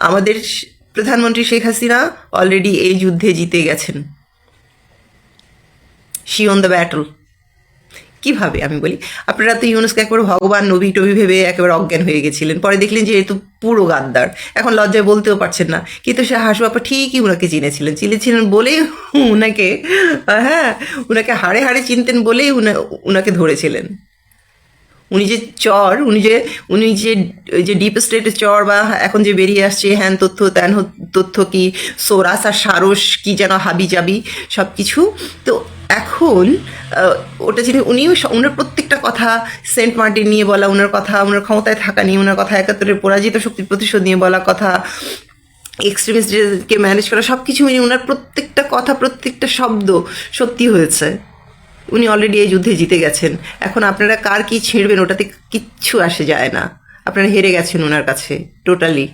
আমাদের প্রধানমন্ত্রী শেখ হাসিনা অলরেডি এই যুদ্ধে জিতে গেছেন। শি অন দ্য ব্যাটল কীভাবে? আমি বলি, আপনারা তো ইউনুসকে একবার ভগবান নবী টবি ভেবে একেবারে অজ্ঞান হয়ে গেছিলেন। পরে দেখলেন যে এ তো পুরো গাদ্দার। এখন লজ্জায় বলতেও পারছেন না। কিন্তু সে হাসু আপা ঠিকই ওনাকে চিনেছিলেন। চিনেছিলেন বলেই উনাকে হ্যাঁ উনাকে হাড়ে হাড়ে চিনতেন বলেই উনা, উনাকে ধরেছিলেন। উনি যে চর, উনি যে উনি যে যে ডিপ স্টেটের চর বা এখন যে বেরিয়ে আসছে, হ্যান তথ্য, ত্যান তথ্য কি, সোরাস আর সারস কি যেন হাবি জাবি সব কিছু তো এখন ওটা যিনি, উনিও ওনার প্রত্যেকটা কথা সেন্ট মার্টিন নিয়ে বলা, ওনার কথা, ওনার ক্ষমতায় থাকা নিয়ে, ওনার কথা একাত্তরের পরাজিত শক্তির প্রতিশোধ নিয়ে বলা কথা এক্সট্রিমিস্টকে ম্যানেজ করা সব কিছু মিলিয়ে ওনার প্রত্যেকটা কথা, প্রত্যেকটা শব্দ সত্যি হয়েছে। উনি অলরেডি এই যুদ্ধে জিতে গেছেন। এখন আপনারা কার কি ছিঁড়বেন? ওটাতে কিচ্ছু আসে যায় না। আপনারা হেরে গেছেন ওনার কাছে টোটালি